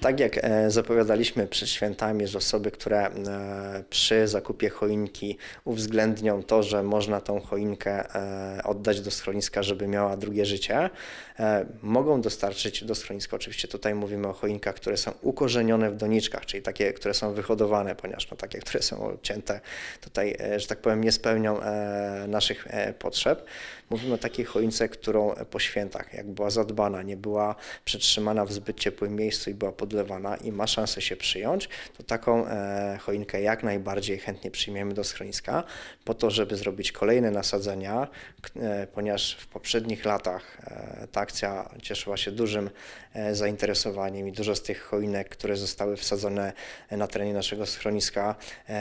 Tak jak e, zapowiadaliśmy przed świętami, że osoby, które e, przy zakupie choinki uwzględnią to, że można tą choinkę e, oddać do schroniska, żeby miała drugie życie, mogą dostarczyć do schroniska. Oczywiście tutaj mówimy o choinkach, które są ukorzenione w doniczkach, czyli takie, które są wyhodowane, ponieważ no, takie, które są cięte, tutaj, że tak powiem, nie spełnią naszych potrzeb. Mówimy o takiej choince, którą po świętach, jak była zadbana, nie była przetrzymana w zbyt ciepłym miejscu i była podlewana i ma szansę się przyjąć, to taką e, choinkę jak najbardziej chętnie przyjmiemy do schroniska, po to, żeby zrobić kolejne nasadzenia, e, ponieważ w poprzednich latach e, ta akcja cieszyła się dużym zainteresowaniem i dużo z tych choinek, które zostały wsadzone na terenie naszego schroniska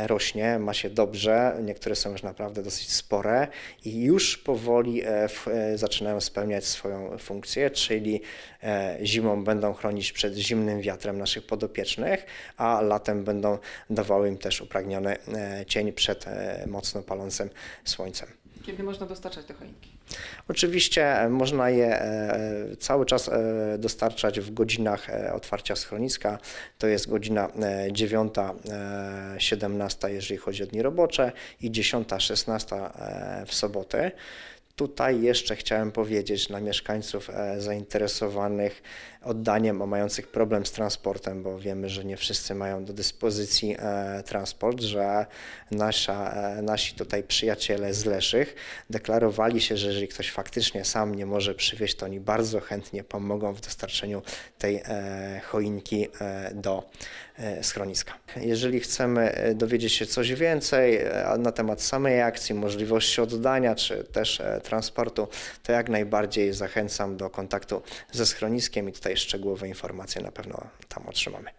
rośnie, ma się dobrze, niektóre są już naprawdę dosyć spore i już powoli zaczynają spełniać swoją funkcję, czyli zimą będą chronić przed zimnym wiatrem naszych podopiecznych, a latem będą dawały im też upragniony e, cień przed e, mocno palącym słońcem. Kiedy można dostarczać te choinki? Oczywiście e, można je cały czas dostarczać w godzinach otwarcia schroniska. To jest godzina e, 9, e, 17, jeżeli chodzi o dni robocze i 10, 16 e, w soboty. Tutaj jeszcze chciałem powiedzieć dla mieszkańców e, zainteresowanych oddaniem, a mających problem z transportem, bo wiemy, że nie wszyscy mają do dyspozycji e, transport, że nasza, e, nasi tutaj przyjaciele z Leszych deklarowali się, że jeżeli ktoś faktycznie sam nie może przywieźć, to oni bardzo chętnie pomogą w dostarczeniu tej choinki do schroniska. Jeżeli chcemy e, dowiedzieć się coś więcej e, na temat samej akcji, możliwości oddania czy też e, transportu, to jak najbardziej zachęcam do kontaktu ze schroniskiem i tutaj szczegółowe informacje na pewno tam otrzymamy.